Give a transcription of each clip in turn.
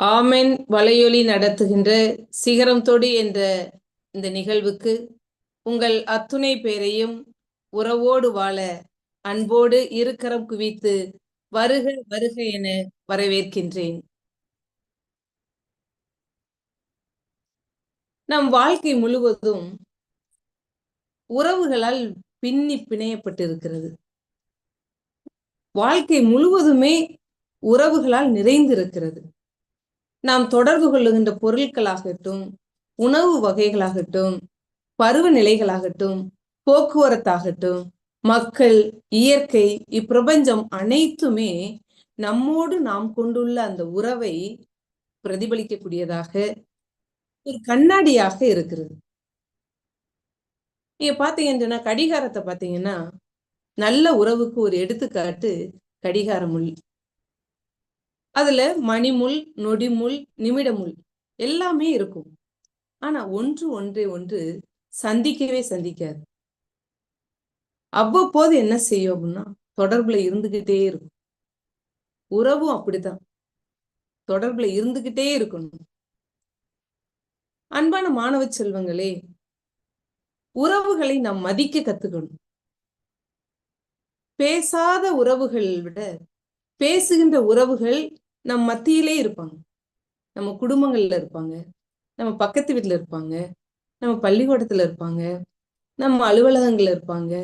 ஆமென். வலையொலி நடத்துகின்ற சிகரம் தொடி என்ற இந்த நிகழ்வுக்கு உங்கள் அத்துணை பேரையும் உறவோடு வாழ அன்போடு இருக்கரம் குவித்து வருக வருக என வரவேற்கின்றேன். நம் வாழ்க்கை முழுவதும் உறவுகளால் பின்னி பிணையப்பட்டிருக்கிறது. வாழ்க்கை முழுவதுமே உறவுகளால் நிறைந்திருக்கிறது. நாம் தொடர்பு கொள்ளுகின்ற பொருட்களாகட்டும் உணவு வகைகளாகட்டும் பருவநிலைகளாகட்டும் போக்குவரத்தாகட்டும் மக்கள் இயற்கை இப்பிரபஞ்சம் அனைத்துமே நம்மோடு நாம் கொண்டுள்ள அந்த உறவை பிரதிபலிக்கக்கூடியதாக ஒரு கண்ணாடியாக இருக்கிறது. நீங்க பாத்தீங்கன்னா கடிகாரத்தை பாத்தீங்கன்னா நல்ல உறவுக்கு ஒரு எடுத்துக்காட்டு கடிகாரம் அதுல மணிமுள் நொடிமுள் நிமிடமுள் எல்லாமே இருக்கும். ஆனா ஒன்று ஒன்றை ஒன்று சந்திக்கவே சந்திக்காது. அவ்வப்போது என்ன செய்யும் அப்படின்னா தொடர்புல இருந்துகிட்டே இருக்கும். உறவும் அப்படிதான் தொடர்புல இருந்துகிட்டே இருக்கணும். அன்பான மாணவ செல்வங்களே உறவுகளை நாம் மதிக்க கத்துக்கணும். பேசாத உறவுகள் விட பேசுகின்ற உறவுகள் நம் மத்தியிலே இருப்பாங்க. நம்ம குடும்பங்கள்ல இருப்பாங்க. நம்ம பக்கத்து வீட்டுல இருப்பாங்க. நம்ம பள்ளிக்கூடத்துல இருப்பாங்க. நம்ம அலுவலகங்கள்ல இருப்பாங்க.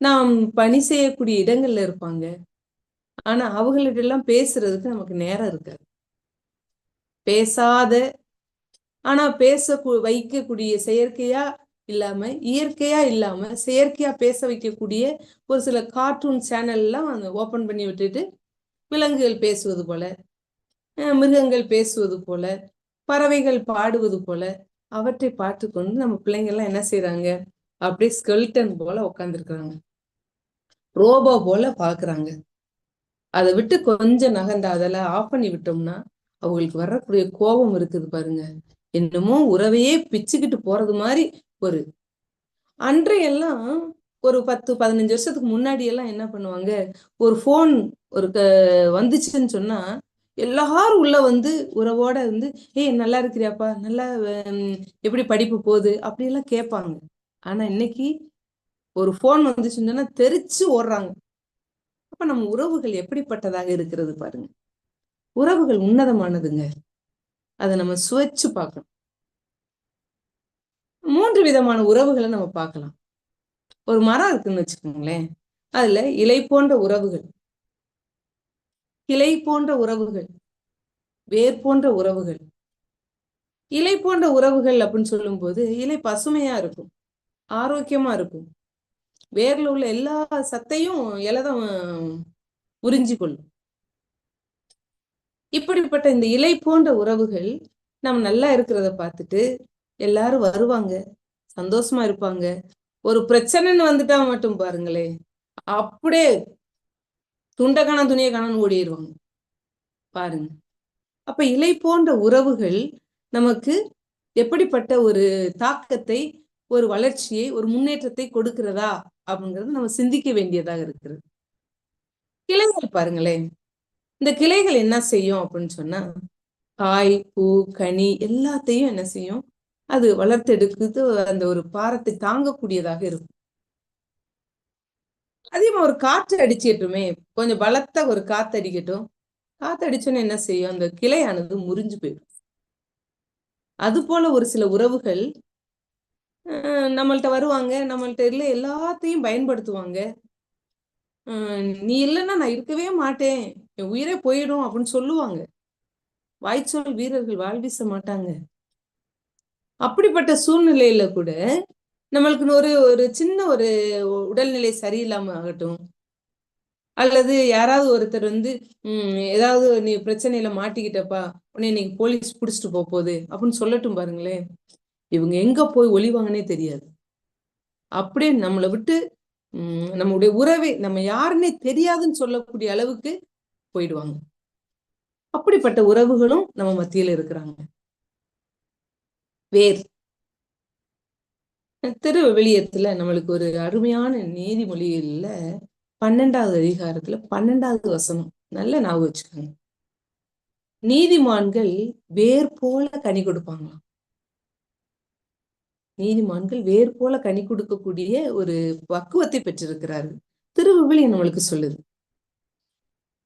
நாம் பணி செய்யக்கூடிய இடங்கள்ல இருப்பாங்க. ஆனா அவங்கள்ட்ட எல்லாம் பேசுறதுக்கு நமக்கு நேரம் இருக்காது. பேசாத ஆனா பேச வைக்கக்கூடிய செயற்கையா இல்லாம இயற்கையா இல்லாம செயற்கையா பேச வைக்கக்கூடிய ஒரு சில கார்ட்டூன் சேனல் எல்லாம் ஓபன் பண்ணி விட்டுட்டு விலங்குகள் பேசுவது போல மிருகங்கள் பேசுவது போல பறவைகள் பாடுவது போல அவற்றை பார்த்து கொண்டு நம்ம பிள்ளைங்க எல்லாம் என்ன செய்யறாங்க அப்படியே ஸ்கெல்டன் போல உட்காந்துருக்குறாங்க ரோபோ போல பாக்குறாங்க. அதை விட்டு கொஞ்சம் நகர்ந்தா அதெல்லாம் ஆஃப் பண்ணி விட்டோம்னா அவங்களுக்கு வரக்கூடிய கோபம் இருக்குது பாருங்க. என்னமோ உறவையே பிச்சுக்கிட்டு போறது மாதிரி ஒரு அன்றையெல்லாம் ஒரு பத்து பதினஞ்சு வருஷத்துக்கு முன்னாடி எல்லாம் என்ன பண்ணுவாங்க? ஒரு ஃபோன் ஒரு வந்துச்சுன்னு சொன்னா எல்லாரும் உள்ள வந்து உறவோட வந்து ஏய் நல்லா இருக்கிறியாப்பா நல்லா எப்படி படிப்பு போகுது? அப்படியெல்லாம் கேட்பாங்க. ஆனா இன்னைக்கு ஒரு ஃபோன் வந்துச்சுன்னு சொன்னா தெரிச்சு ஓடுறாங்க. அப்ப நம்ம உறவுகள் எப்படிப்பட்டதாக இருக்கிறது பாருங்க. உறவுகள் உன்னதமானதுங்க. அதை நம்ம சுவைச்சு பார்க்கணும். மூன்று விதமான உறவுகளை நம்ம பார்க்கலாம். ஒரு மரம் இருக்குன்னு வச்சுக்கோங்களேன். அதுல இலை போன்ற உறவுகள். கிளை போன்ற உறவுகள். வேர் போன்ற உறவுகள். இலை போன்ற உறவுகள் அப்படின்னு சொல்லும்போது இலை பசுமையா இருக்கும். ஆரோக்கியமா இருக்கும். வேர்ல உள்ள எல்லா சத்தையும் இலதம் உறிஞ்சி கொள்ளும். இப்படிப்பட்ட இந்த இலை போன்ற உறவுகள் நம்ம நல்லா இருக்கிறத பார்த்துட்டு எல்லாரும் வருவாங்க. சந்தோஷமா இருப்பாங்க. ஒரு பிரச்சனைன்னு வந்துட்டா மட்டும் பாருங்களே அப்படியே துண்டை காணம் துணியை காணம் ஓடிடுவாங்க பாருங்க. அப்ப இலை போன்ற உறவுகள் நமக்கு எப்படிப்பட்ட ஒரு தாக்கத்தை ஒரு வளர்ச்சியை ஒரு முன்னேற்றத்தை கொடுக்கிறதா அப்படிங்கிறது நம்ம சிந்திக்க வேண்டியதாக இருக்கிறது. கிளைகள் பாருங்களேன். இந்த கிளைகள் என்ன செய்யும் அப்படின்னு சொன்னா காய் பூ கனி எல்லாத்தையும் என்ன செய்யும்? அது வளர்த்தெடுக்குது அந்த ஒரு பாரத்தை தாங்கக்கூடியதாக இருக்கும். அதிகமாக ஒரு காற்று அடிச்சிட்டுமே கொஞ்சம் பலத்த ஒரு காற்று அடிக்கட்டும். காற்று அடிச்சோன்னு என்ன செய்யும்? அந்த கிளையானது முறிஞ்சு போயிடும். அது போல ஒரு சில உறவுகள் நம்மள்ட்ட வருவாங்க நம்மள்ட்ட இல்லை எல்லாத்தையும் பயன்படுத்துவாங்க. நீ இல்லைன்னா நான் இருக்கவே மாட்டேன். என் உயிரே போயிடும் அப்படின்னு சொல்லுவாங்க. வாய்ச்சொல் வீரர்கள் வாழ்வீச மாட்டாங்க. அப்படிப்பட்ட சூழ்நிலையில கூட நம்மளுக்கு ஒரு ஒரு சின்ன ஒரு உடல்நிலை சரியில்லாம ஆகட்டும். அல்லது யாராவது ஒருத்தர் வந்து உம் ஏதாவது நீ பிரச்சனையில மாட்டிக்கிட்டப்பா உடனே இன்னைக்கு போலீஸ் புடிச்சிட்டு போக போகுது அப்படின்னு சொல்லட்டும் பாருங்களேன். இவங்க எங்க போய் ஒளிவாங்கன்னே தெரியாது. அப்படியே நம்மளை விட்டு உம் நம்மளுடைய உறவை நம்ம யாருன்னே தெரியாதுன்னு சொல்லக்கூடிய அளவுக்கு போயிடுவாங்க. அப்படிப்பட்ட உறவுகளும் நம்ம மத்தியில இருக்கிறாங்க. வேர். திருவிவிலியத்துல நம்மளுக்கு ஒரு அருமையான நீதிமொழியில பன்னெண்டாவது அதிகாரத்துல பன்னெண்டாவது வசனம் நல்ல ஞாபகம் வச்சுக்கோங்க. நீதிமான்கள் வேர் போல கனி கொடுப்பாங்களாம். நீதிமான்கள் வேர் போல கனி கொடுக்கக்கூடிய ஒரு பக்குவத்தை பெற்றிருக்கிறார்கள். திருவிழி நம்மளுக்கு சொல்லுது.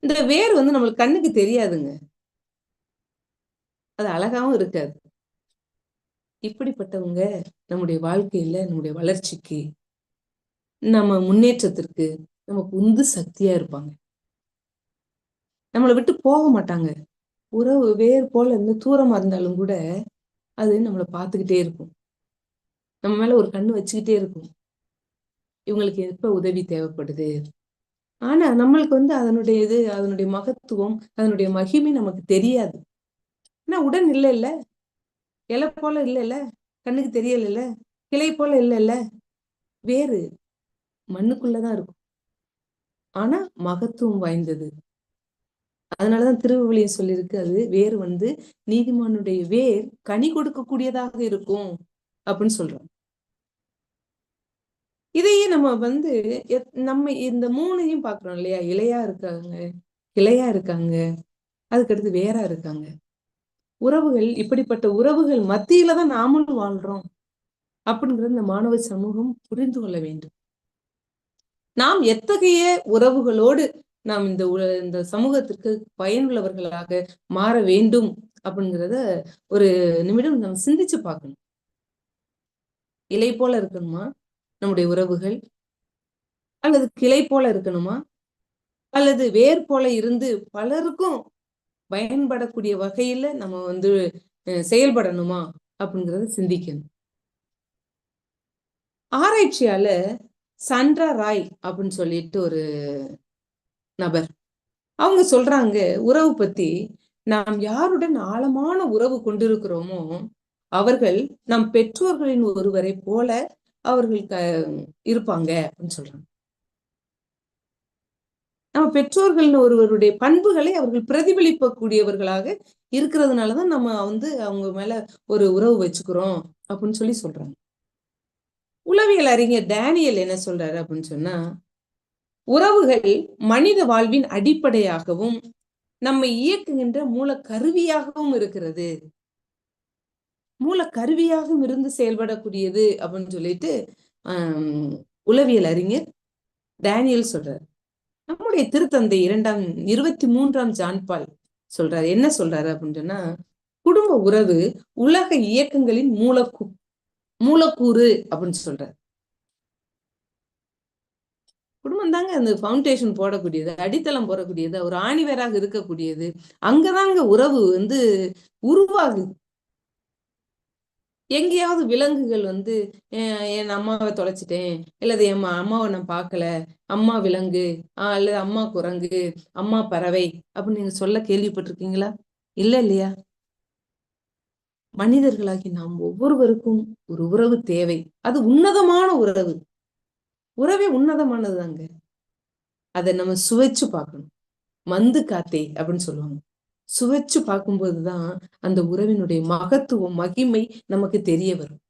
இந்த வேர் வந்து நம்மளுக்கு கண்ணுக்கு தெரியாதுங்க. அது அழகாவும் இருக்காது. இப்படிப்பட்டவங்க நம்முடைய வாழ்க்கையில நம்முடைய வளர்ச்சிக்கு நம்ம முன்னேற்றத்திற்கு நமக்கு உந்து சக்தியா இருப்பாங்க. நம்மளை விட்டு போக மாட்டாங்க. உறவு வேறு போல இருந்து தூரமா இருந்தாலும் கூட அது நம்மளை பார்த்துக்கிட்டே இருக்கும். நம்ம மேல ஒரு கண்ணு வச்சுக்கிட்டே இருக்கும். இவங்களுக்கு எப்ப உதவி தேவைப்படுது? ஆனா நம்மளுக்கு வந்து அதனுடைய இது அதனுடைய மகத்துவம் அதனுடைய மகிமை நமக்கு தெரியாது. ஆனா உடன் இல்லை இல்ல இலை போல இல்லைல்ல? கண்ணுக்கு தெரியல கிளை போல இல்லைல்ல? வேறு. மண்ணுக்குள்ளதான் இருக்கும். ஆனா மகத்துவம் வாய்ந்தது. அதனாலதான் திருவிழியம் சொல்லியிருக்கு அது வேர் வந்து நீதிமானுடைய வேர் கனி கொடுக்கக்கூடியதாக இருக்கும் அப்படின்னு சொல்றோம் இதையே நம்ம வந்து நம்ம இந்த மூணையும் பாக்குறோம் இல்லையா? இலையா இருக்காங்க கிளையா இருக்காங்க அதுக்கடுத்து வேறா இருக்காங்க. உறவுகள் இப்படிப்பட்ட உறவுகள் மத்தியில தான் நாமளும் வாழ்றோம் அப்படிங்கிறது இந்த மாணவ சமூகம் புரிந்து கொள்ள வேண்டும். நாம் எத்தகைய உறவுகளோடு நாம் இந்த இந்த சமூகத்திற்கு பயனுள்ளவர்களாக மாற வேண்டும் அப்படிங்கிறத ஒரு நிமிடம் நம்ம சிந்திச்சு பார்க்கணும். இலை போல இருக்கணுமா? நம்முடைய உறவுகள். அல்லது கிளை போல இருக்கணுமா? அல்லது வேர் போல இருந்து பலருக்கும் பயன்படக்கூடிய வகையில நம்ம வந்து செயல்படணுமா அப்படிங்கறத சிந்திக்கணும். ஆராய்ச்சியால சண்ட்ரா ராய் அப்படின்னு சொல்லிட்டு ஒரு நபர். அவங்க சொல்றாங்க உறவு பத்தி நாம் யாருடன் ஆழமான உறவு கொண்டிருக்கிறோமோ அவர்கள் நம் பெற்றோர்களின் ஒருவரை போல அவர்கள் இருப்பாங்க அப்படின்னு சொல்றாங்க. நம்ம பெற்றோர்கள் ஒருவருடைய பண்புகளை அவர்கள் பிரதிபலிப்பக்கூடியவர்களாக இருக்கிறதுனாலதான் நம்ம வந்து அவங்க மேல ஒரு உறவு வச்சுக்கிறோம் அப்படின்னு சொல்லி சொல்றாங்க. உளவியல் அறிஞர் டேனியல் என்ன சொல்றாரு அப்படின்னு சொன்னா உறவுகள் மனித வாழ்வின் அடிப்படையாகவும் நம்மை இயக்குகின்ற மூல கருவியாகவும் இருக்கிறது. மூல கருவியாகவும் இருந்து செயல்படக்கூடியது அப்படின்னு சொல்லிட்டு ஆஹ் உளவியல் அறிஞர் டேனியல் சொல்றாரு. நம்முடைய திருத்தந்தை இரண்டாம் இருபத்தி மூன்றாம் ஜான்பால் சொல்றாரு. என்ன சொல்றாரு அப்படின்னு சொன்னா குடும்ப உறவு உலக இயக்கங்களின் மூலக்கூ மூலக்கூறு அப்படின்னு சொல்றாரு. குடும்பம் தாங்க அந்த ஃபவுண்டேஷன் போடக்கூடியது அடித்தளம் போடக்கூடியது ஒரு ஆணிவராக இருக்கக்கூடியது. அங்கதாங்க உறவு வந்து உருவாகுது எங்கேயாவது விலங்குகள் வந்து என் அம்மாவை தொலைச்சிட்டேன். இல்லது என் அம்மாவை நான் பார்க்கல. அம்மா விலங்கு. ஆஹ் அல்லது அம்மா குரங்கு. அம்மா பறவை. அப்படின்னு நீங்க சொல்ல கேள்விப்பட்டிருக்கீங்களா? இல்ல இல்லையா? மனிதர்களாகி நாம் ஒவ்வொருவருக்கும் ஒரு உறவு தேவை. அது உன்னதமான உறவு. உறவே உன்னதமானதுதாங்க. அதை நம்ம சுவைச்சு பார்க்கணும். மந்து காத்தே அப்படின்னு சொல்லுவாங்க. சுவைச்சு பார்க்கும்போதுதான் அந்த உறவினுடைய மகத்துவம் மகிமை நமக்கு தெரிய வரும்.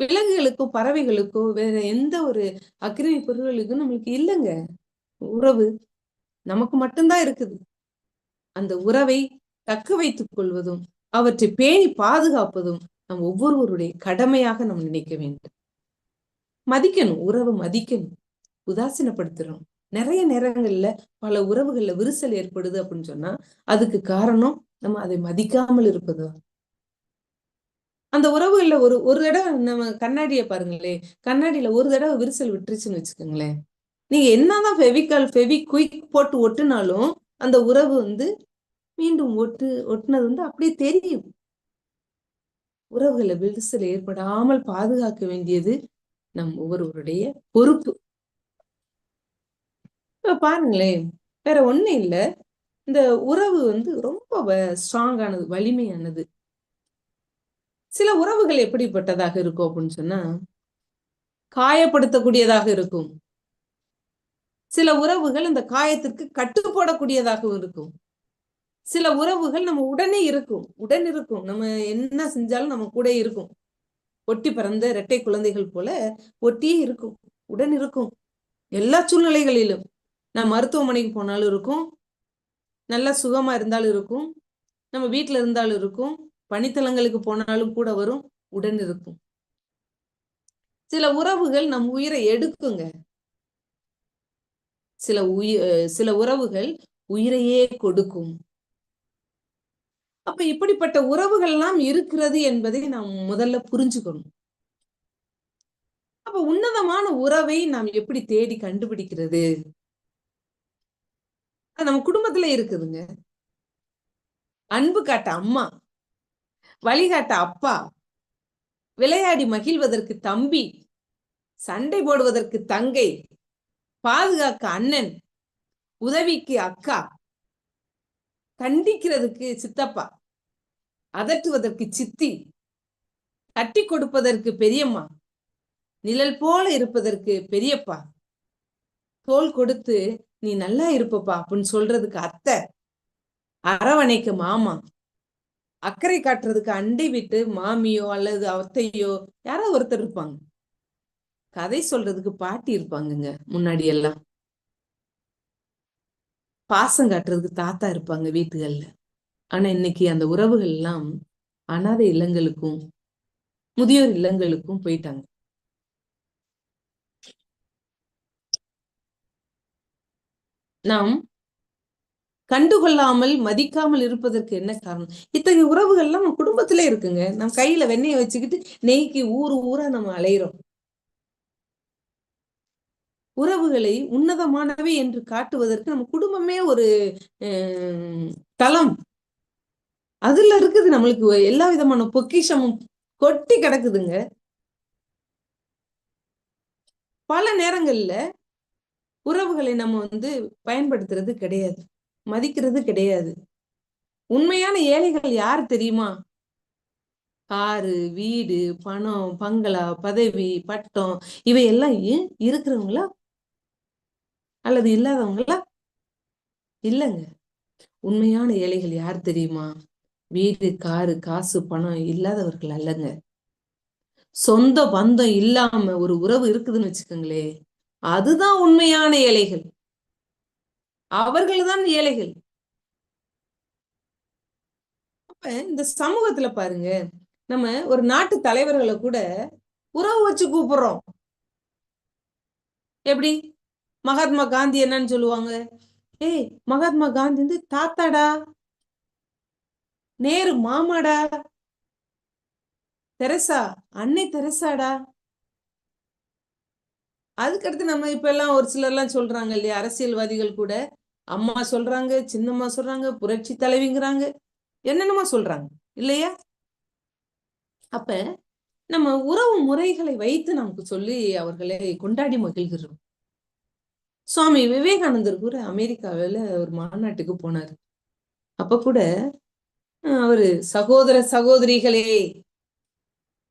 விலங்குகளுக்கோ பறவைகளுக்கோ வேற எந்த ஒரு அக்கிரமி பொருள்களுக்கும் நம்மளுக்கு இல்லைங்க. உறவு நமக்கு மட்டும்தான் இருக்குது. அந்த உறவை தக்க வைத்துக் கொள்வதும் அவற்றை பேணி பாதுகாப்பதும் நம் ஒவ்வொருவருடைய கடமையாக நம்ம நினைக்க வேண்டும். மதிக்கணும் உறவு மதிக்கணும் உதாசீனப்படுத்துறோம். நிறைய நேரங்கள்ல பல உறவுகள்ல விரிசல் ஏற்படுது அப்படின்னு சொன்னா அதுக்கு காரணம் நம்ம அதை மதிக்காமல் இருப்பது? அந்த உறவுகள்ல ஒரு ஒரு தடவை நம்ம கண்ணாடிய பாருங்களேன். கண்ணாடியில ஒரு தடவை விரிசல் விட்டுருச்சுன்னு வச்சுக்கோங்களேன். நீங்க என்னதான் ஃபெவிகால் ஃபெவி குயிக் போட்டு ஒட்டுனாலும் அந்த உறவு வந்து மீண்டும் ஒட்டு ஒட்டுனது வந்து அப்படியே தெரியும். உறவுகளை விரிசல் ஏற்படாமல் பாதுகாக்க வேண்டியது நம் ஒவ்வொருவருடைய பொறுப்பு. பாருங்களேன். வேற ஒண்ணு இல்லை. இந்த உறவு வந்து ரொம்ப ஸ்ட்ராங்கானது வலிமையானது. சில உறவுகள் எப்படிப்பட்டதாக இருக்கும் அப்படின்னு சொன்னா காயப்படுத்தக்கூடியதாக இருக்கும். சில உறவுகள் அந்த காயத்திற்கு கட்டுப்போடக்கூடியதாகவும் இருக்கும். சில உறவுகள் நம்ம உடனே இருக்கும். உடன் இருக்கும். நம்ம என்ன செஞ்சாலும் நம்ம கூட இருக்கும். ஒட்டி பறந்த இரட்டை குழந்தைகள் போல ஒட்டியே இருக்கும். உடன் இருக்கும். எல்லா சூழ்நிலைகளிலும். நான் மருத்துவமனைக்கு போனாலும் இருக்கும். நல்லா சுகமா இருந்தாலும் இருக்கும். நம்ம வீட்டுல இருந்தாலும் இருக்கும். பணித்தளங்களுக்கு போனாலும் கூட வரும். உடன் இருக்கும். சில உறவுகள் நம் உயிரை எடுக்குங்க. சில உயிர் சில உறவுகள் உயிரையே கொடுக்கும். அப்ப இப்படிப்பட்ட உறவுகள் எல்லாம் இருக்கிறது என்பதை நாம் முதல்ல புரிஞ்சுக்கணும். அப்ப உன்னதமான உறவை நாம் எப்படி தேடி கண்டுபிடிக்கிறது? நம்ம குடும்பத்துல இருக்குதுங்க. அன்பு காட்ட அம்மா வழிகாட்ட அப்பா விளையாடி மகிழ்வதற்கு தம்பி சண்டை போடுவதற்கு தங்கை பாதுகாக்க அண்ணன் உதவிக்கு அக்கா கண்டிக்கிறதுக்கு சித்தப்பா அதட்டுவதற்கு சித்தி கட்டி கொடுப்பதற்கு பெரியம்மா நிழல் போல இருப்பதற்கு பெரியப்பா தோல் கொடுத்து நீ நல்லா இருப்பப்பா அப்படின்னு சொல்றதுக்கு அத்தை. அரவணைக்கு மாமா. அக்கறை காட்டுறதுக்கு அண்டை விட்டு மாமியோ அல்லது அத்தையோ யாரோ ஒருத்தர் இருப்பாங்க. கதை சொல்றதுக்கு பாட்டி இருப்பாங்கங்க முன்னாடி எல்லாம். பாசம் காட்டுறதுக்கு தாத்தா இருப்பாங்க வீட்டுகள்ல. ஆனா இன்னைக்கு அந்த உறவுகள் எல்லாம் அனாதை இல்லங்களுக்கும் முதியோர் இல்லங்களுக்கும் போயிட்டாங்க. நாம் கண்டுகொள்ளாமல் மதிக்காமல் இருப்பதற்கு என்ன காரணம்? இத்தகைய உறவுகள்லாம் நம்ம குடும்பத்துல இருக்குங்க. நம்ம கையில வெண்ணெயை வச்சுக்கிட்டு நெய்க்கு ஊரு ஊரா நம்ம அலையிறோம். உறவுகளை உன்னதமானவை என்று காட்டுவதற்கு நம்ம குடும்பமே ஒரு தளம். அதுல இருக்குது நம்மளுக்கு எல்லா விதமான பொக்கிஷமும் கொட்டி கிடக்குதுங்க. பல நேரங்கள்ல உறவுகளை நம்ம வந்து பயன்படுத்துறது கிடையாது. மதிக்கிறது கிடையாது. உண்மையான ஏழைகள் யார் தெரியுமா? காரு வீடு பணம் பங்களா பதவி பட்டம் இவையெல்லாம் இருக்கிறவங்களா? அல்லது இல்லாதவங்களா? இல்லைங்க. உண்மையான ஏழைகள் யார் தெரியுமா? வீடு காரு காசு பணம் இல்லாதவர்கள் அல்லங்க. சொந்த பந்தம் இல்லாம ஒரு உறவு இருக்குதுன்னு வச்சுக்கோங்களேன். அதுதான் உண்மையான ஏழைகள். அவர்கள் தான் ஏழைகள். அப்ப இந்த சமூகத்துல பாருங்க நம்ம ஒரு நாட்டு தலைவர்களை கூட உறவு வச்சு கூப்பிடுறோம். எப்படி? மகாத்மா காந்தி என்னன்னு சொல்லுவாங்க. ஏய் மகாத்மா காந்தி வந்து தாத்தாடா? நேரு மாமாடா? தெரசா? அன்னை தெரசாடா? அதுக்கடுத்து நம்ம இப்ப எல்லாம் ஒரு சிலர் எல்லாம் சொல்றாங்க இல்லையா அரசியல்வாதிகள் கூட அம்மா சொல்றாங்க சின்னம்மா சொல்றாங்க புரட்சி தலைவிங்கிறாங்க என்னென்னமா சொல்றாங்க இல்லையா? அப்ப நம்ம உறவு முறைகளை வைத்து நமக்கு சொல்லி அவர்களை கொண்டாடி மகிழ்கிறோம். சுவாமி விவேகானந்தர் கூட அமெரிக்காவில ஒரு மாநாட்டுக்கு போனார். அப்ப கூட அவரு சகோதர சகோதரிகளே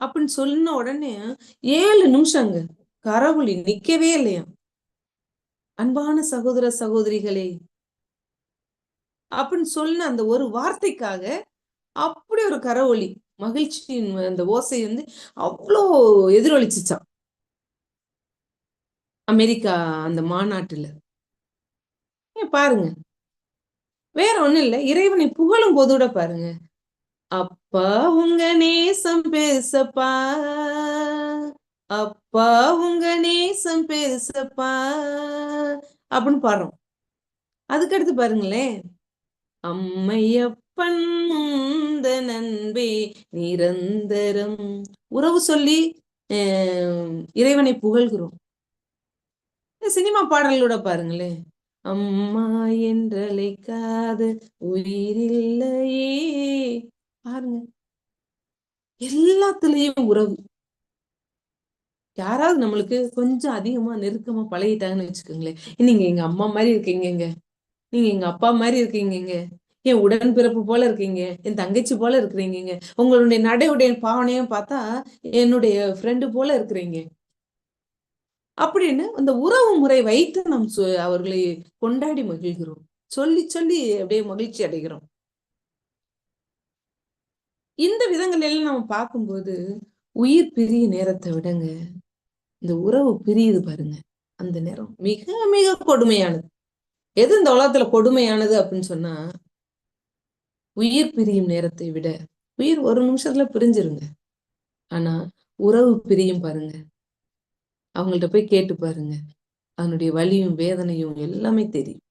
அப்படின்னு சொன்ன உடனே ஏழு நிமிஷங்க. கரவுளி நிக்கவே இல்லையா? அன்பான சகோதர சகோதரிகளே அப்படின்னு சொன்ன அந்த ஒரு வார்த்தைக்காக அப்படி ஒரு கரவொலி மகிழ்ச்சியின் அந்த ஓசை வந்து அவ்வளோ எதிரொலிச்சுச்சான் அமெரிக்கா அந்த மாநாட்டுல. பாருங்க. வேற ஒண்ணும் இல்ல. இறைவனை புகழும் போது கூட பாருங்க. அப்பா உங்க நேசம் பேசப்பா. அப்பா உங்க நேசம் பேசப்பா. அப்படின்னு பாடுறோம். அதுக்கடுத்து பாருங்களேன். அம்மையப்பன் நண்பே நிரந்தரம். உறவு சொல்லி இறைவனை புகழ்கிறோம். சினிமா பாடல்களோட பாருங்களேன். அம்மா என்றழைக்காத உயிரில்லையே. பாருங்க. எல்லாத்துலயும் உறவு. யாராவது நம்மளுக்கு கொஞ்சம் அதிகமா நெருக்கமா பழகிட்டாங்கன்னு வச்சுக்கோங்களேன். நீங்க எங்க அம்மா மாதிரி இருக்கீங்க நீங்க எங்க அப்பா மாதிரி இருக்கீங்க என் உடன்பிறப்பு போல இருக்கீங்க. என் தங்கச்சி போல இருக்கிறீங்க உங்களுடைய நடையுடைய பாவனையும் பார்த்தா என்னுடைய ஃப்ரெண்டு போல இருக்கிறீங்க. அப்படின்னு அந்த உறவு முறை வைத்து நாம் அவர்களை கொண்டாடி மகிழ்கிறோம். சொல்லி சொல்லி அப்படியே மகிழ்ச்சி அடைகிறோம். இந்த விதங்கள் எல்லாம் நம்ம பார்க்கும்போது உயிர் பிரிய நேரத்தை விடங்க. இந்த உறவு பிரியுது பாருங்க. அந்த நேரம் மிக மிக கொடுமையானது. எது இந்த உலகத்துல கொடுமையானது அப்படின்னு சொன்னா உயிர் பிரியும் நேரத்தை விட உயிர் ஒரு நிமிஷத்துல பிரிஞ்சிருங்க. ஆனா உறவு பிரியும் பாருங்க. அவங்கள்ட்ட போய் கேட்டு பாருங்க. அதனுடைய வலியும் வேதனையும் எல்லாமே தெரியும்.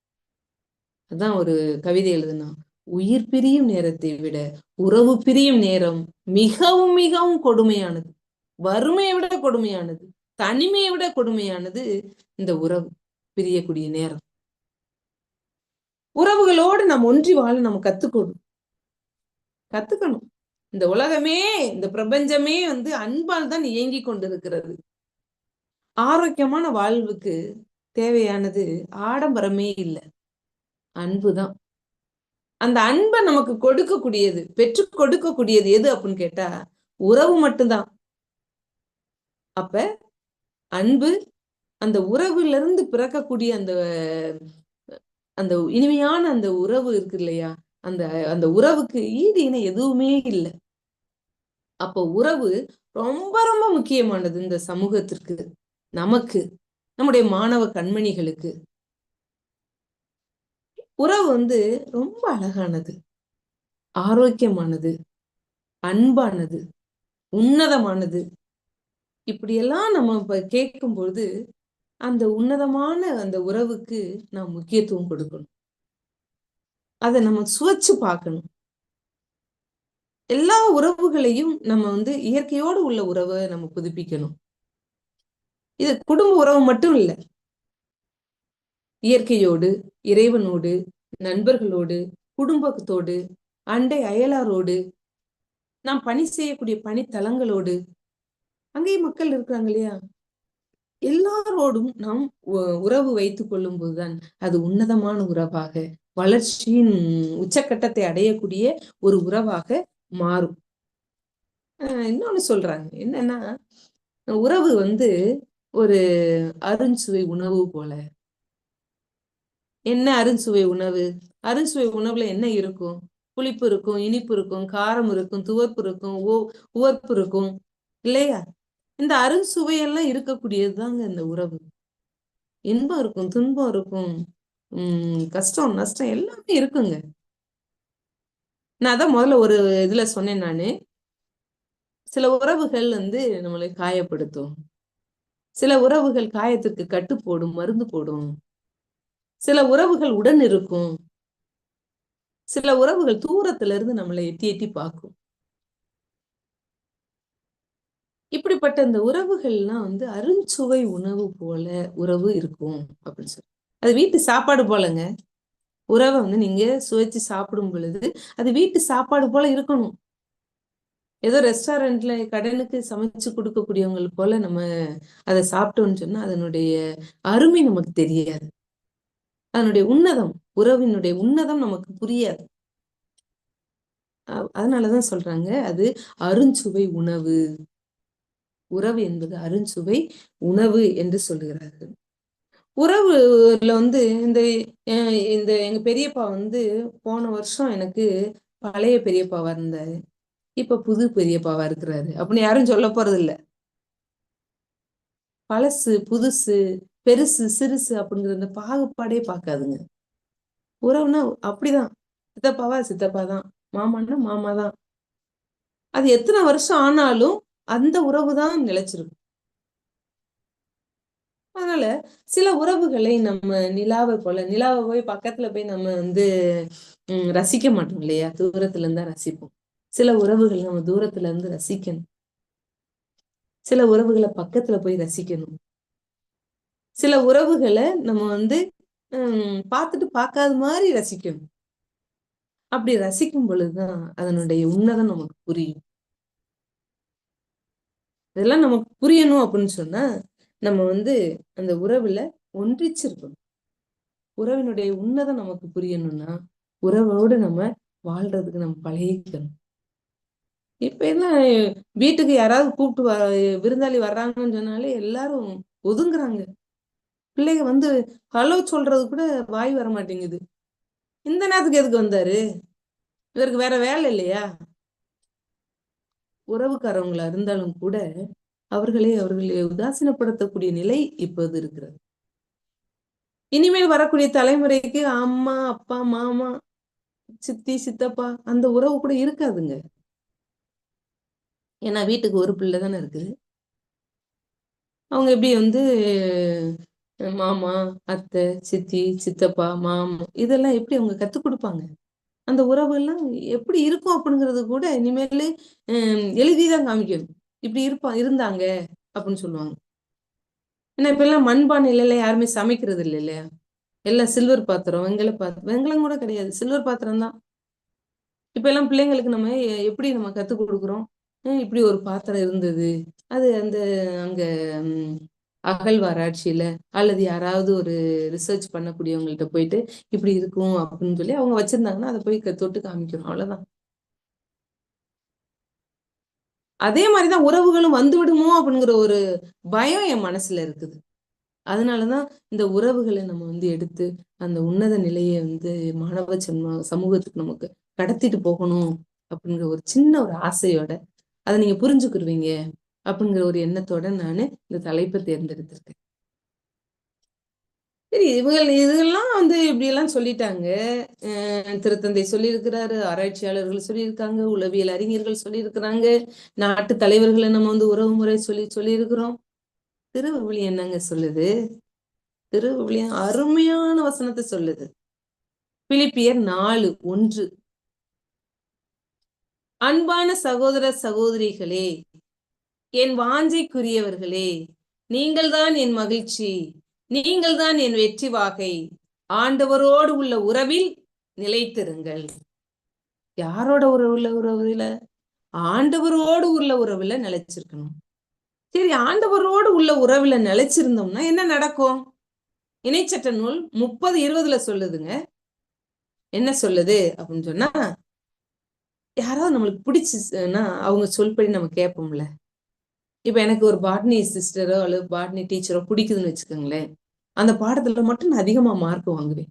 அதான் ஒரு கவிதை எழுதுனா உயிர் பிரியும் நேரத்தை விட உறவு பிரியும் நேரம் மிகவும் மிகவும் கொடுமையானது. வறுமையை விட கொடுமையானது. தனிமையை விட கொடுமையானது இந்த உறவு பிரியக்கூடிய நேரம். உறவுகளோடு நம்ம ஒன்றி வாழ நம்ம கத்துக்கணும். கத்துக்கணும். இந்த உலகமே இந்த பிரபஞ்சமே வந்து அன்பால் தான் இயங்கி கொண்டிருக்கிறது. ஆரோக்கியமான வாழ்வுக்கு தேவையானது ஆடம்பரமே இல்லை. அன்புதான் அந்த அன்பை நமக்கு கொடுக்கக்கூடியது பெற்று கொடுக்கக்கூடியது எது அப்படின்னு கேட்டா உறவு மட்டும்தான். அப்ப அன்பு அந்த உறவுல இருந்து பிறக்கக்கூடிய அந்த அந்த இனிமையான அந்த உறவு இருக்கு இல்லையா? அந்த அந்த உறவுக்கு ஈடு இணை எதுவுமே இல்லை. அப்போ உறவு ரொம்ப ரொம்ப முக்கியமானது இந்த சமூகத்திற்கு. நமக்கு நம்முடைய மாணவ கண்மணிகளுக்கு. உறவு வந்து ரொம்ப அழகானது. ஆரோக்கியமானது அன்பானது உன்னதமானது. இப்படியெல்லாம் நம்ம இப்ப கேட்கும் பொழுது அந்த உன்னதமான அந்த உறவுக்கு நாம் முக்கியத்துவம் கொடுக்கணும். அதை நம்ம சுவைச்சு பார்க்கணும். எல்லா உறவுகளையும் நம்ம வந்து இயற்கையோடு உள்ள உறவை நம்ம புதுப்பிக்கணும். இது குடும்ப உறவு மட்டும் இல்லை. இயற்கையோடு இறைவனோடு நண்பர்களோடு குடும்பத்தோடு அண்டை அயலாரோடு நாம் பணி செய்யக்கூடிய பணித்தலங்களோடு அங்கேயும் மக்கள் இருக்கிறாங்க இல்லையா? எல்லாரோடும் நாம் உறவு வைத்துக் கொள்ளும் போதுதான் அது உன்னதமான உறவாக வளர்ச்சியின் உச்சக்கட்டத்தை அடையக்கூடிய ஒரு உறவாக மாறும். இன்னொன்னு சொல்றாங்க. என்னன்னா உறவு வந்து ஒரு அருஞ்சுவை உணவு போல. என்ன அருஞ்சுவை உணவு? அருஞ்சுவை உணவுல என்ன இருக்கும்? புளிப்பு இருக்கும் இனிப்பு இருக்கும் காரம் இருக்கும் துவர்ப்பு இருக்கும் உவர்ப்பு இருக்கும் இல்லையா? இந்த அருஞ்சுவையெல்லாம் இருக்கக்கூடியது தாங்க இந்த உறவு. இன்பம் இருக்கும் துன்பம் இருக்கும். உம் கஷ்டம் நஷ்டம் எல்லாமே இருக்குங்க. நான் அதான் முதல்ல ஒரு இதுல சொன்னேன் நானு. சில உறவுகள் வந்து நம்மளை காயப்படுத்தும். சில உறவுகள் காயத்திற்கு கட்டு போடும் மருந்து போடும். சில உறவுகள் உடன் இருக்கும். சில உறவுகள் தூரத்துல இருந்து நம்மளை எட்டி எட்டி பார்க்கும். இப்படிப்பட்ட இந்த உறவுகள்லாம் வந்து அருஞ்சுவை உணவு போல உறவு இருக்கும் அப்படின்னு சொல்லி அது வீட்டு சாப்பாடு போலங்க. உறவை வந்து நீங்க சுவைச்சு சாப்பிடும் பொழுது அது வீட்டு சாப்பாடு போல இருக்கணும். ஏதோ ரெஸ்டாரண்ட்ல கடனுக்கு சமைச்சு கொடுக்கக்கூடியவங்க போல நம்ம அதை சாப்பிட்டோம்னு சொன்னா அதனுடைய அருமை நமக்கு தெரியாது. அதனுடைய உன்னதம் உறவினுடைய உன்னதம் நமக்கு புரியாது. அதனாலதான் சொல்றாங்க அது அருஞ்சுவை உணவு. உறவு என்பது அருஞ்சுவை உணவு என்று சொல்லுகிறார்கள் உறவுல வந்து இந்த இந்த எங்க பெரியப்பா வந்து போன வருஷம் எனக்கு பழைய பெரியப்பாவா இருந்தாரு. இப்ப புது பெரியப்பாவா இருக்கிறாரு. அப்படின்னு யாரும் சொல்ல போறது இல்ல பழசு புதுசு பெருசு சிறுசு அப்படிங்கிற அந்த பாகுபாடே பார்க்காதுங்க. உறவுனா அப்படிதான். சித்தப்பாவா சித்தப்பா தான் மாமான்னா மாமா தான் அது எத்தனை வருஷம் ஆனாலும் அந்த உறவு தான் நிலைச்சிருக்கும். அதனால சில உறவுகளை நம்ம நிலாவை போல நிலாவை போய் பக்கத்துல போய் நம்ம வந்து உம் ரசிக்க மாட்டோம் இல்லையா? தூரத்துல இருந்தா ரசிப்போம். சில உறவுகள் நம்ம தூரத்துல இருந்து ரசிக்கணும். சில உறவுகளை பக்கத்துல போய் ரசிக்கணும். சில உறவுகளை நம்ம வந்து உம் பார்த்துட்டு பார்க்காத மாதிரி ரசிக்கணும். அப்படி ரசிக்கும் பொழுதுதான் அதனுடைய உன்னதம் நமக்கு புரியும். இதெல்லாம் நமக்கு புரியணும் அப்படின்னு சொன்னா நம்ம வந்து அந்த உறவுல ஒன்றிச்சிருக்கணும். உறவினுடைய உன்னதம் நமக்கு புரியணும்னா உறவோடு நம்ம வாழ்றதுக்கு நம்ம பழகிக்கணும். இப்ப என்ன வீட்டுக்கு யாராவது கூப்பிட்டு வ விருந்தாளி வர்றாங்கன்னு சொன்னாலே எல்லாரும் ஒதுங்குறாங்க. பிள்ளைங்க வந்து ஹலோ சொல்றது கூட வாய் வர மாட்டேங்குது. இந்த நேரத்துக்கு எதுக்கு வந்தாரு? இவருக்கு வேற வேலை இல்லையா? உறவுக்காரவங்களா இருந்தாலும் கூட அவர்களை அவர்களை உதாசீனப்படுத்தக்கூடிய நிலை இப்போது இருக்கிறது. இனிமேல் வரக்கூடிய தலைமுறைக்கு அம்மா அப்பா மாமா சித்தி சித்தப்பா அந்த உறவு கூட இருக்காதுங்க. ஏன்னா வீட்டுக்கு ஒரு பிள்ளை தானே இருக்குது. அவங்க எப்படி வந்து மாமா அத்தை சித்தி சித்தப்பா மாமா இதெல்லாம் எப்படி அவங்க கத்துக் கொடுப்பாங்க? அந்த உறவுகள்லாம் எப்படி இருக்கும் அப்படிங்கிறது கூட இனிமேல் எழுதிதான் காமிக்கும் இப்படி இருப்பா இருந்தாங்க அப்படின்னு சொல்லுவாங்க. ஏன்னா இப்ப எல்லாம் மண்பானையில யாருமே சமைக்கிறது இல்லை இல்லையா? எல்லாம் சில்வர் பாத்திரம் வெங்கல பாத்திரம் வெங்கலம் கூட கிடையாது. சில்வர் பாத்திரம் தான். இப்ப எல்லாம் பிள்ளைங்களுக்கு நம்ம எப்படி நம்ம கத்துக் கொடுக்குறோம்? இப்படி ஒரு பாத்திரம் இருந்தது? அது அந்த அங்க அகழ்வாராய்ச்சியில அல்லது யாராவது ஒரு ரிசர்ச் பண்ணக்கூடியவங்கள்ட்ட போயிட்டு இப்படி இருக்கும் அப்படின்னு சொல்லி அவங்க வச்சிருந்தாங்கன்னா அதை போய் தொட்டு காமிக்கிறோம் அவ்வளவுதான். அதே மாதிரிதான் உறவுகளும் வந்து விடுமோ அப்படிங்கிற ஒரு பயம் என் மனசுல இருக்குது. அதனாலதான் இந்த உறவுகளை நம்ம வந்து எடுத்து அந்த உன்னத நிலையை வந்து மாணவ சன்ம சமூகத்துக்கு நமக்கு கடத்திட்டு போகணும் அப்படிங்கிற ஒரு சின்ன ஒரு ஆசையோட அதை நீங்க புரிஞ்சுக்கிருவீங்க. அப்படிங்கிற ஒரு எண்ணத்தோட நான் இந்த தலைப்பை தேர்ந்தெடுத்திருக்கேன். சரி இவங்க இதெல்லாம் வந்து இப்படி எல்லாம் சொல்லிட்டாங்க திருத்தந்தை சொல்லியிருக்கிறாரு ஆராய்ச்சியாளர்கள் சொல்லியிருக்காங்க உளவியல் அறிஞர்கள் சொல்லியிருக்கிறாங்க நாட்டு தலைவர்களை நம்ம வந்து உறவு முறை சொல்லி சொல்லியிருக்கிறோம். திருவள்ளி என்னங்க சொல்லுது? திருவள்ளி அருமையான வசனத்தை சொல்லுது. பிலிப்பியர் நாலு ஒன்று. அன்பான சகோதர சகோதரிகளே என் வாஞ்சைக்குரியவர்களே நீங்கள்தான் என் மகிழ்ச்சி நீங்கள்தான் என் வெற்றி வாகை. ஆண்டவரோடு உள்ள உறவில் நிலைத்திருங்கள். யாரோட உறவுல உறவுல? ஆண்டவரோடு உள்ள உறவுல நிலைச்சிருக்கணும். சரி ஆண்டவரோடு உள்ள உறவுல நிலைச்சிருந்தோம்னா என்ன நடக்கும்? இணைச்சட்ட நூல் முப்பது இருபதுல சொல்லுதுங்க. என்ன சொல்லுது அப்படின்னு சொன்னா யாராவது நம்மளுக்கு பிடிச்சுன்னா அவங்க சொல்படி நம்ம கேட்போம்ல இப்ப எனக்கு ஒரு பாட்னி சிஸ்டரோ அல்லது பாட்னி டீச்சரோ பிடிக்குதுன்னு வச்சுக்கோங்களேன். அந்த பாடத்துல மட்டும் நான் அதிகமா மார்க் வாங்குவேன்.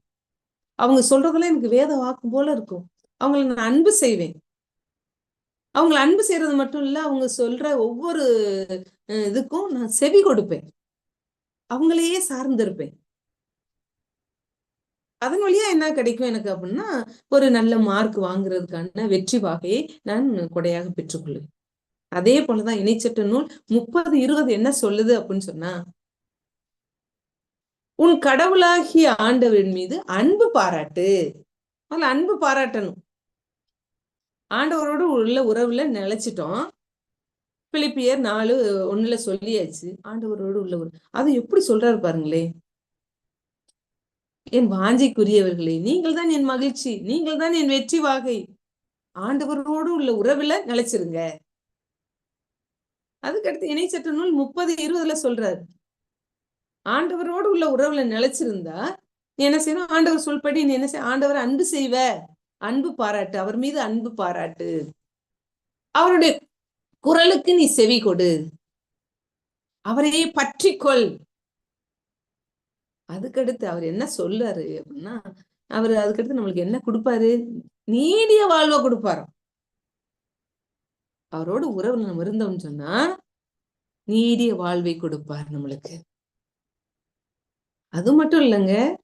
அவங்க சொல்றதெல்லாம் எனக்கு வேத வாக்கு போல இருக்கும். அவங்கள நான் அன்பு செய்வேன். அவங்கள அன்பு செய்யறது மட்டும் இல்ல அவங்க சொல்ற ஒவ்வொரு இதுக்கும் நான் செவி கொடுப்பேன். அவங்களையே சார்ந்திருப்பேன். அதன் வழியா என்ன கிடைக்கும் எனக்கு அப்படின்னா ஒரு நல்ல மார்க் வாங்குறதுக்கான வெற்றி வாகையை நான் கொடையாக பெற்றுக்கொள்வேன். அதே போலதான் இணைச்சட்ட நூல் முப்பது இருபது என்ன சொல்லுது அப்படின்னு சொன்னா உன் கடவுளாகிய ஆண்டவரின் மீது அன்பு பாராட்டு. அதுல அன்பு பாராட்டணும். ஆண்டவரோடு உள்ள உறவுல நிலைச்சிட்டோம். பிலிப்பியர் நாலு ஒண்ணுல சொல்லியாச்சு. ஆண்டவரோடு உள்ள உறவு. அதை எப்படி சொல்றாரு பாருங்களே. என் வாஞ்சைக்குரியவர்களே நீங்கள் தான் என் மகிழ்ச்சி. நீங்கள் தான் என் வெற்றி வாகை. ஆண்டவரோடு உள்ள உறவுல நிலைச்சிருங்க. அதுக்கடுத்து இணை சட்ட நூல் முப்பது இருபதுல சொல்றாரு. ஆண்டவரோடு உள்ள உறவுல நிலைச்சிருந்தா நீ என்ன செய்யணும்? ஆண்டவர் சொல்படி நீ என்ன செய்ய ஆண்டவர் அன்பு செய்வ. அன்பு பாராட்டு. அவர் மீது அன்பு பாராட்டு. அவருடைய குரலுக்கு நீ செவி கொடு. அவரையே பற்றிக்கொள். அதுக்கடுத்து அவர் என்ன சொல்றாரு அப்படின்னா அவர் அதுக்கடுத்து நம்மளுக்கு என்ன கொடுப்பாரு? நீடிய வாழ்வை கொடுப்பாரோ அவரோட உறவு நம்ம இருந்தோம்னு சொன்னா நீடிய வாழ்வை கொடுப்பார் நம்மளுக்கு. அது மட்டும் இல்லைங்க.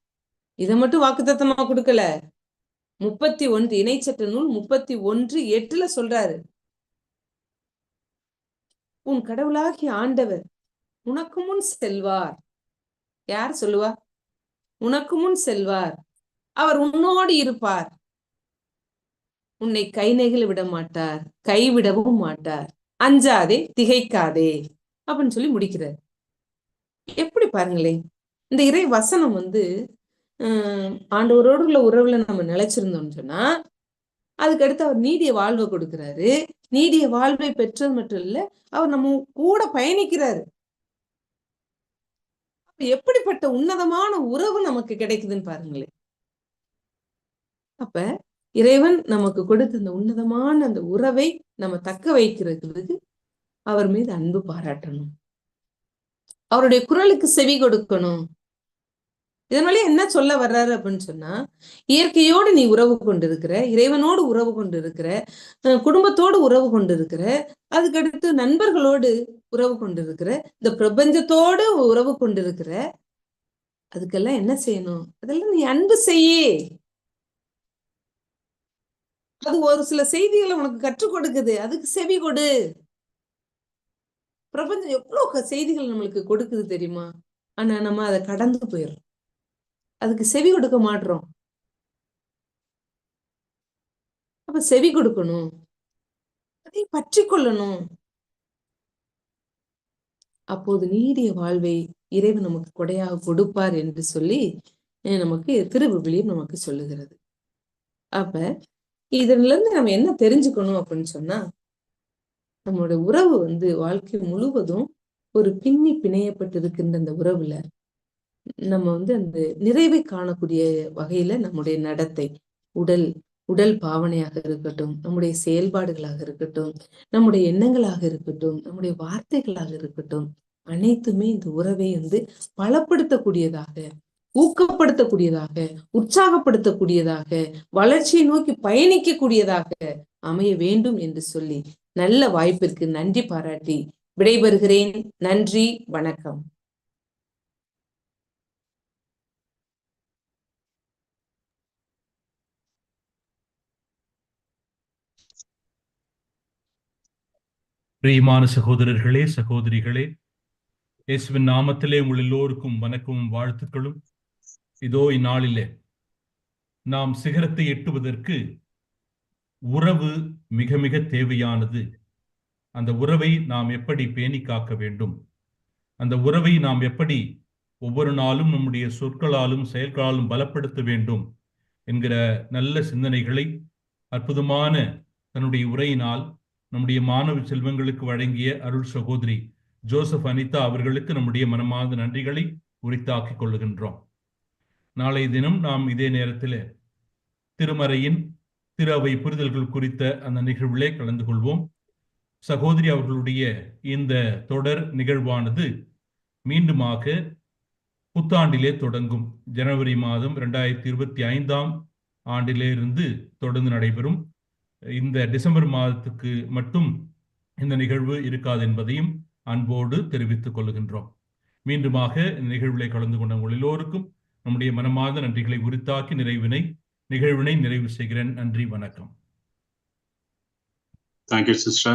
இதை மட்டும் வாக்குத்தத்தமா கொடுக்கல. முப்பத்தி ஒன்று இணைச்சட்ட நூல் முப்பத்தி ஒன்று எட்டுல சொல்றாரு. உன் கடவுளாகி ஆண்டவர் உனக்கு முன் செல்வார். யார் சொல்லுவா? உனக்கு முன் செல்வார். அவர் உன்னோடு இருப்பார். உன்னை கை நெகிழ விட மாட்டார் கைவிடவும் மாட்டார். அஞ்சாதே திகைக்காதே அப்படின்னு சொல்லி முடிக்கிறார். எப்படி பாருங்களேன் இந்த இறை வசனம் வந்து ஆண்டவரோடு உள்ள உறவுல நம்ம நிலைச்சிருந்தோம்னு சொன்னா அதுக்கடுத்து அவர் நீடிய வாழ்வை கொடுக்கிறாரு. நீடிய வாழ்வை பெற்றது மட்டும் இல்ல அவர் நம்ம கூட பயணிக்கிறாரு. எப்படிப்பட்ட உன்னதமான உறவு நமக்கு கிடைக்குதுன்னு பாருங்களேன். அப்ப இறைவன் நமக்கு கொடுத்த அந்த உன்னதமான அந்த உறவை நம்ம தக்க வைக்கிறதுக்கு அவர் மீது அன்பு பாராட்டணும். அவருடைய குரலுக்கு செவி கொடுக்கணும். இதனால என்ன சொல்ல வர்றாரு அப்படின்னு சொன்னா இயற்கையோடு நீ உறவு கொண்டிருக்கிற இறைவனோடு உறவு கொண்டிருக்கிற குடும்பத்தோடு உறவு கொண்டிருக்கிற அதுக்கடுத்து நண்பர்களோடு உறவு கொண்டிருக்கிற இந்த பிரபஞ்சத்தோடு உறவு கொண்டிருக்கிற அதுக்கெல்லாம் என்ன செய்யணும்? அதெல்லாம் நீ அன்பு செய்யே. அது ஒரு சில செய்திகளை உனக்கு கற்றுக் கொடுக்குது. அதுக்கு செவி கொடு. பிரபஞ்சம் எவ்வளவு செய்திகள் நம்மளுக்கு கொடுக்குது தெரியுமா? ஆனா நம்ம அதை கடந்து போயிடுறோம். அதுக்கு செவி கொடுக்க மாட்றோம். அப்ப செவி கொடுக்கணும். அதை பற்றி கொள்ளணும். அப்போது நீடிய வாழ்வை இறைவன் நமக்கு கொடையாக கொடுப்பார் என்று சொல்லி நமக்கு திருவிவிலியம் நமக்கு சொல்லுகிறது. அப்ப இதுல இருந்து நம்ம என்ன தெரிஞ்சுக்கணும் அப்படின்னு சொன்னா நம்மளோட உறவு வந்து வாழ்க்கை முழுவதும் ஒரு பின்னி பிணையப்பட்டிருக்கின்ற அந்த உறவுல நம்ம வந்து அந்த நிறைவை காணக்கூடிய வகையில நம்முடைய நடத்தை உடல் உடல் பாவனையாக இருக்கட்டும் நம்முடைய செயல்பாடுகளாக இருக்கட்டும் நம்முடைய எண்ணங்களாக இருக்கட்டும் நம்முடைய வார்த்தைகளாக இருக்கட்டும் அனைத்துமே இந்த உறவை வந்து பலப்படுத்தக்கூடியதாக ஊக்கப்படுத்தக்கூடியதாக உற்சாகப்படுத்தக்கூடியதாக வளர்ச்சியை நோக்கி பயணிக்கக்கூடியதாக அமைய வேண்டும் என்று சொல்லி நல்ல வாய்ப்பிற்கு நன்றி பாராட்டி விடைபெறுகிறேன். நன்றி வணக்கம். பிரியமான சகோதரர்களே சகோதரிகளே இயேசுவின் நாமத்திலே உங்கள் எல்லோருக்கும் வணக்கமும் வாழ்த்துக்களும். இதோ இந்நாளிலே நாம் சிகரத்தை எட்டுவதற்கு உறவு மிக மிக தேவையானது. அந்த உறவை நாம் எப்படி பேணி காக்க வேண்டும்? அந்த உறவை நாம் எப்படி ஒவ்வொரு நாளும் நம்முடைய சொற்களாலும் செயல்களாலும் பலப்படுத்த வேண்டும் என்கிற நல்ல சிந்தனைகளை அற்புதமான தன்னுடைய உரையினால் நம்முடைய மாணவ செல்வங்களுக்கு வழங்கிய அருள் சகோதரி ஜோசப் அனிதா அவர்களுக்கு நம்முடைய மனமார்ந்த நன்றிகளை உரித்தாக்கிக் கொள்ளுகின்றோம். நாளைய தினம் நாம் இதே நேரத்தில் திருமறையின் திரு அவை புரிதல்கள் குறித்த அந்த நிகழ்விலே கலந்து கொள்வோம். சகோதரி அவர்களுடைய இந்த தொடர் நிகழ்வானது மீண்டுமாக புத்தாண்டிலே தொடங்கும். ஜனவரி மாதம் இரண்டாயிரத்தி இருபத்தி ஐந்தாம் ஆண்டிலே இருந்து தொடர்ந்து நடைபெறும். இந்த டிசம்பர் மாதத்துக்கு மட்டும் இந்த நிகழ்வு இருக்காது என்பதையும் அன்போடு தெரிவித்துக் கொள்கின்றோம். மீண்டுமாக இந்த நிகழ்விலே கலந்து கொண்ட உங்கள் எல்லோருக்கும் நம்முடைய மனமார்ந்த நன்றிகளை உரித்தாக்கி நிறைவினை நிகழ்வினை நிறைவு செய்கிறேன் நன்றி வணக்கம் Thank you, sister.